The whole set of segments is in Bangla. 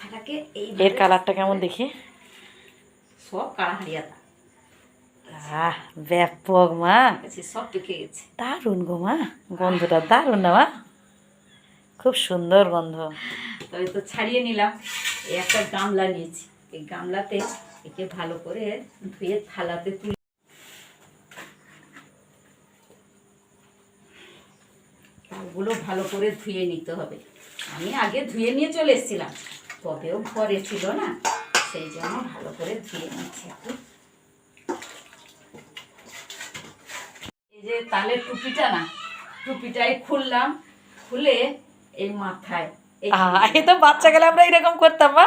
মাথাটাকে এই এর কালারটা কেমন দেখি? সব কাড়া হারিয়াতা আহ ব্যাপক মা। গেছে সব পেকে গেছে। দারুণ গো মা গন্ধটা দারুণ না মা? খুব সুন্দর গন্ধ। তবে তো ছাড়িয়ে নিলাম। এই একটা গামলা নিয়েছি। এই গামলাতে একে ভালো করে ধুয়ে থালাতে তুলে ওগুলো ভালো করে ধুয়ে নিতে হবে। আমি আগে ধুয়ে নিয়ে চলে এসেছিলাম। তবেও ঘরে ছিল না সেই জন্য ভালো করে ধুয়ে নিচ্ছি একটু এই যে তালের টুপিটা না টুপিটাই খুললাম খুলে এই মাথায় এই তো বাচ্চা গেলে আমরা এরকম করতাম মা।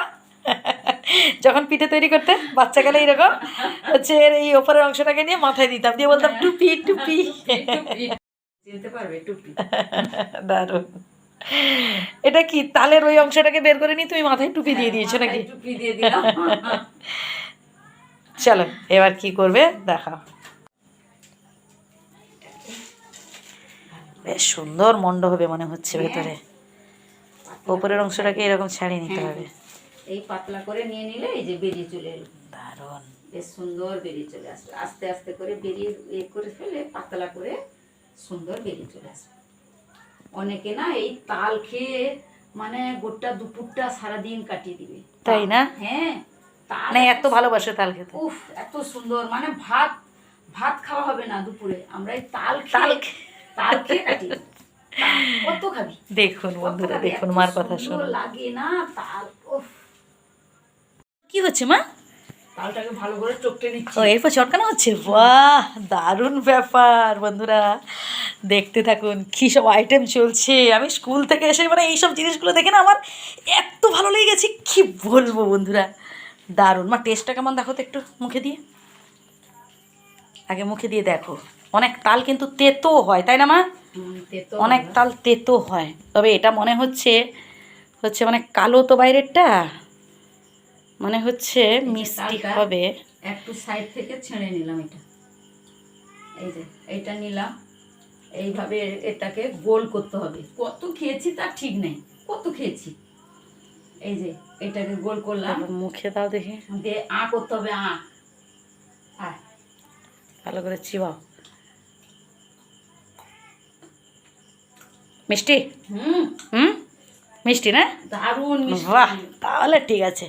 যখন পিঠে তৈরি করতে বাচ্চা গেলে এরকম হচ্ছে এর এই ওপরের অংশটাকে নিয়ে মাথায় দিতাম দিয়ে বলতাম টুপি। টুপি টুপি। চিনতে পারবে টুপি। দারুণ। এটা কি তালের ওই অংশটাকে বের করে নিয়ে তুমি মাথায় টুপি দিয়ে দিয়েছ নাকি? টুপি দিয়ে দিলাম। চলো এবার কি করবে? দেখাও। বেশ সুন্দর মন্ড হবে মনে হচ্ছে ভেতরে। ওপরের অংশটাকে এরকম ছাড়িয়ে নিতে হবে। এই পাতলা করে নিয়ে নিলে এই যে বেরিয়ে চলে এলো। দারুণ। বেশ সুন্দর বেরিয়ে চলে আসবে আস্তে আস্তে করে বেরিয়ে এ করে ফেলে পাতলা করে সুন্দর বেরিয়ে চলে আসবে অনেকে না এই তাল খেয়ে মানে গোটা দুপুরটা সারাদিন কাটিয়ে দিবে। তাই না? হ্যাঁ তাল মানে এত ভালোবাসে তাল খেতে। উফ এত সুন্দর। মানে ভাত ভাত খাওয়া হবে না দুপুরে। আমরা এই তাল তাল খেয়ে তাল খেয়ে কাটি। কত খাবি? দেখুন বন্ধুরা দেখুন মার কথা শুনুন লাগে না তাল উফ। কি হচ্ছে মা? তালটাকে ভালো করে চটকে নিচ্ছি। ও এরপর চটকানো হচ্ছে? বাহ দারুণ ব্যাপার বন্ধুরা। দেখতে থাকুন কী সব আইটেম চলছে। আমি স্কুল থেকে এসে মানে এইসব জিনিসগুলো দেখে না আমার এত ভালো লেগে গেছে কি বলব বন্ধুরা? দারুণ। মা টেস্টটা কেমন দেখো তো একটু মুখে দিয়ে? আগে মুখে দিয়ে দেখো। অনেক তাল কিন্তু তেতো হয় তাই না মা? অনেক তাল তেতো হয়। তবে এটা মনে হচ্ছে হচ্ছে মানে কালো তো বাইরেরটা মানে হচ্ছে মিষ্টি হবে। একটু সাইড থেকে ছেড়ে নিলাম এটা। এই যে এইটা নিলাম। এইভাবে এটাকে গোল করতে হবে। কত খেয়েছি তার ঠিক নেই। কত খেয়েছি। এই যে এটাকে গোল করলাম। মুখে দাও দেখি। দিয়ে আ করতে হবে আ। ভালো করে চিবাও। মিষ্টি? হুম। হুম? মিষ্টি না? দারুণ মিষ্টি। বাহ তাহলে ঠিক আছে।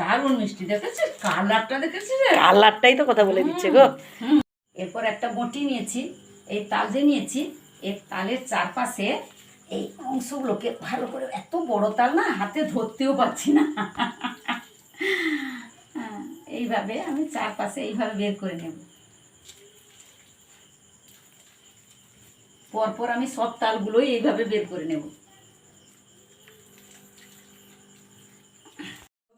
দারুণ মিষ্টি দেখেছিস? কালারটা দেখেছিস? কালারটাই তো কথা বলে দিচ্ছে গো। এরপর একটা বটি নিয়েছি এই তাল যে নিয়েছি। এই তালের চারপাশে এই অংশগুলোকে ভালো করে এত বড় তাল না হাতে ধরতেও পারছি না। হ্যাঁ, এইভাবে আমি চারপাশে এইভাবে বের করে নেব। পরপর আমি সব তালগুলোই এইভাবে বের করে নেব।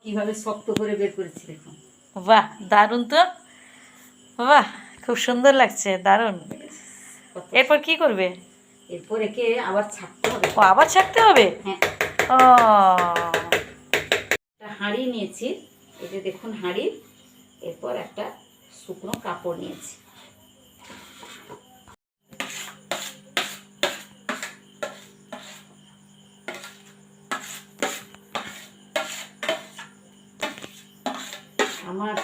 কীভাবে শক্ত করে বের করেছি দেখুন বাহ দারুণ তো। বাহ খুব সুন্দর লাগছে দারুণ। এরপর কি করবে? এরপর একে আবার ছাড়তে হবে। ও আবার ছাকতে হবে? হ্যাঁ। ও। হাঁড়ি নিয়েছি এই যে দেখুন হাঁড়ি এরপর একটা শুকনো কাপড় নিয়েছি। আমার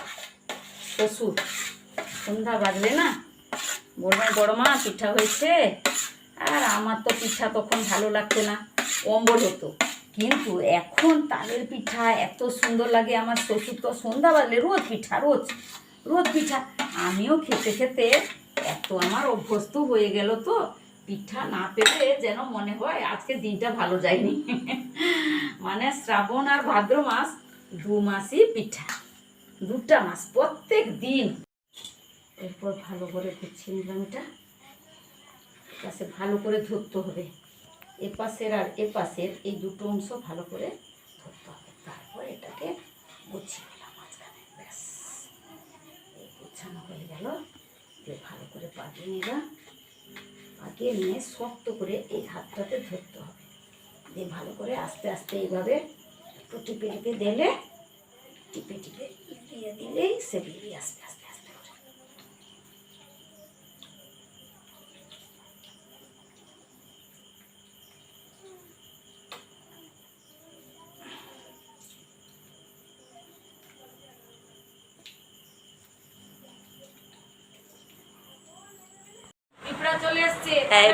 শ্বশুর। সন্ধ্যা বাজলে না বলবেন বড় মা, পিঠা হয়েছে? আর আমার তো পিঠা তখন ভালো লাগতো না, অম্বল হতো। কিন্তু এখন তালের পিঠা এত সুন্দর লাগে, আমার শ্বশুর তো সন্ধ্যা বাজলে রোজ পিঠা, রোজ রোজ পিঠা। আমিও খেতে খেতে এত আমার অভ্যস্ত হয়ে গেল তো, পিঠা না পেলে যেন মনে হয় আজকে দিনটা ভালো যায়নি। মানে শ্রাবণ আর ভাদ্র মাস দু মাসই পিঠা। দুটা মাছ প্রত্যেক দিন। এরপর ভালো করে গুছিয়ে নিলাম এটা পাশে ভালো করে ধরতে হবে। এপাশের আর এপাশের এই দুটো অংশ ভালো করে ধরতে হবে। তারপর এটাকে গুছিয়ে নিলাম মাঝখানে। ব্যাস। এই গুছানো হয়ে গেল। দিয়ে ভালো করে পাকিয়ে নিলাম। পাকিয়ে নিয়ে শক্ত করে এই হাতটাতে ধরতে হবে। দিয়ে ভালো করে আস্তে আস্তে এইভাবে একটু টিপে টিপে দিলে টিপে টিপে দিয়ে দিলেই সে বেরিয়ে আসবে আস্তে আস্তে করে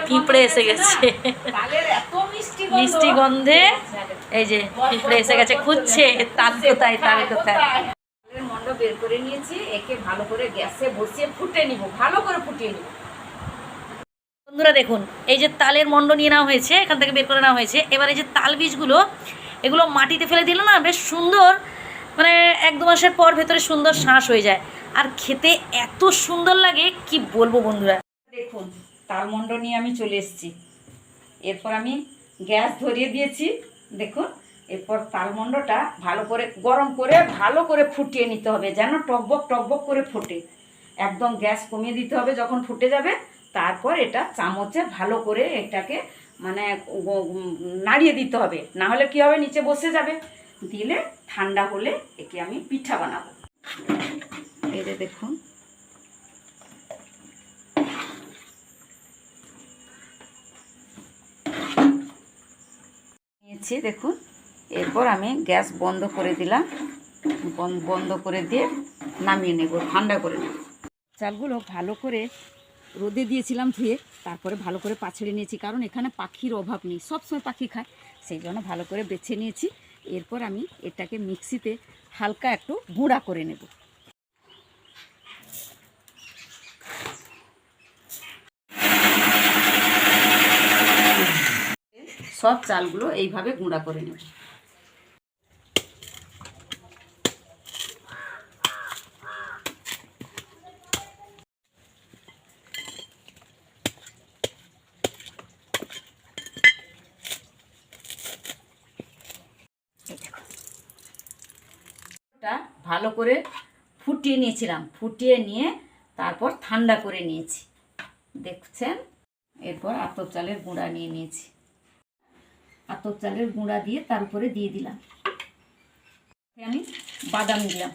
পিঁপড়ে এসে গেছে। মিষ্টি গন্ধে। এই যে পিঁপড়ে এসে গেছে খুঁজছে তাল কোথায় তাল কোথায়? তালের বের করে নিয়েছি, একে ভালো করে গ্যাসে বসিয়ে ফুটে নিব, ভালো করে ফুটিয়ে নিব। বন্ধুরা দেখুন, এই যে তালের মণ্ড নিয়ে নেওয়া হয়েছে, এখান থেকে বের করে নেওয়া হয়েছে। এবার এই যে তাল বীজগুলো, এগুলো মাটিতে ফেলে দিলে না বেশ সুন্দর মানে এক দু মাসের পর ভেতরে সুন্দর শ্বাস হয়ে যায়। আর খেতে এত সুন্দর লাগে, কি বলব বন্ধুরা? দেখুন তালমন্ড নিয়ে আমি চলে এসেছি। এরপর আমি গ্যাস ধরিয়ে দিয়েছি, দেখুন। এরপর তালমন্ডটা ভালো করে, গরম করে ভালো করে ফুটিয়ে নিতে হবে, যেন টকবক টকবক করে ফোটে। একদম গ্যাস কমিয়ে দিতে হবে যখন ফুটে যাবে, তারপর এটা চামচে ভালো করে এটাকে মানে নাড়িয়ে দিতে হবে। না হলে কী হবে? নিচে বসে যাবে। দিলে ঠান্ডা হলে একে আমি পিঠা বানাবো। এই দেখুন। নিয়েছি, দেখুন। এরপর আমি গ্যাস বন্ধ করে দিলাম। বন- বন্ধ করে দিয়ে নামিয়ে নেব, ঠান্ডা করে নেব। চালগুলো ভালো করে রোদে দিয়েছিলাম ধুয়ে, তারপরে ভালো করে পাছড়ে নিয়েছি, কারণ এখানে পাখির অভাব নেই সবসময় পাখি খায়, সেই জন্য ভালো করে বেছে নিয়েছি। এরপর আমি এটাকে মিক্সিতে হালকা একটু গুঁড়া করে নেব। সব চালগুলো এইভাবে গুঁড়া করে নেব। ভালো করে ফুটিয়ে নিয়েছিলাম। ফুটিয়ে নিয়ে তারপর ঠান্ডা করে নিয়েছি। দেখছেন? এরপর আতপ চালের গুঁড়া নিয়ে নিয়েছি। আতপ চালের গুঁড়া দিয়ে তার উপরে দিয়ে দিলাম। আমি বাদাম দিলাম।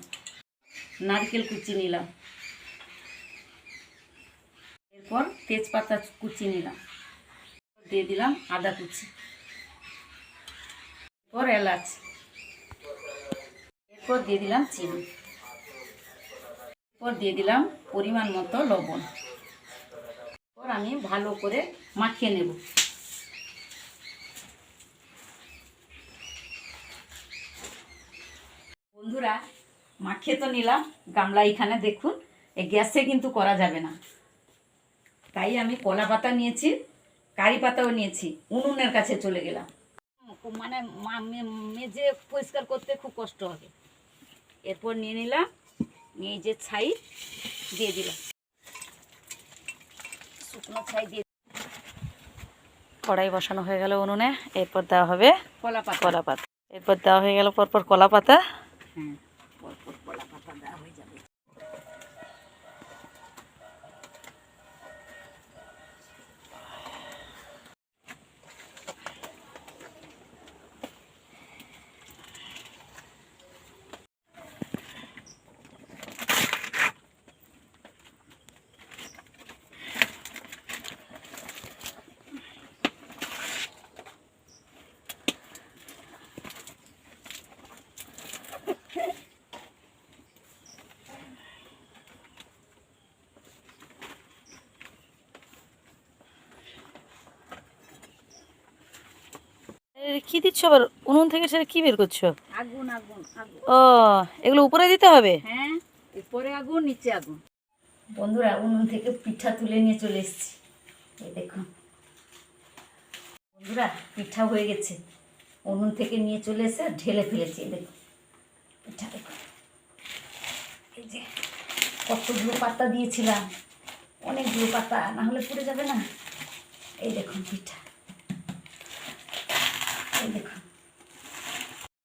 নারকেল কুচি নিলাম। এরপর তেজপাতা কুচি নিলাম। দিয়ে দিলাম আদা কুচি। এরপর এলাচ। এরপর দিয়ে দিলাম চিনি। এরপর দিয়ে দিলাম পরিমাণ মতো লবণ। এরপর আমি ভালো করে মাখিয়ে নেব। বন্ধুরা, মাখিয়ে তো নিলাম, গামলা এখানে দেখুন, এই গ্যাসে কিন্তু করা যাবে না। তাই আমি কলা পাতা নিয়েছি, কারি পাতাও নিয়েছি, উনুনের কাছে চলে গেলাম। মানে মেজে পরিষ্কার করতে খুব কষ্ট হবে। এরপর নিয়ে নিলাম নিয়ে যে ছাই দিয়ে দিলাম। শুকনো ছাই দিয়ে কড়াই বসানো হয়ে গেল উনুনে এরপর দেওয়া হবে কলা পাতা কলা পাতা এরপর দেওয়া হয়ে গেল পরপর কলা পাতা হ্যাঁ পরপর কলা পাতা দেওয়া হয়ে যাবে এ, কি দিচ্ছ আবার? উনুন থেকে সেটা কি বের করছ? আগুন আগুন আগুন। ও এগুলো উপরে দিতে হবে? হ্যাঁ উপরে আগুন নিচে আগুন। বন্ধুরা উনুন থেকে পিঠা তুলে নিয়ে চলে এসেছি। এই দেখুন বন্ধুরা পিঠা হয়ে গেছে। উনুন থেকে নিয়ে চলে এসে ঢেলে ফেলেছি এই দেখুন পিঠা দেখুন এই যে কতগুলো পাতা দিয়েছিলাম। অনেকগুলো পাতা না হলে পুড়ে যাবে না। এই দেখুন পিঠা।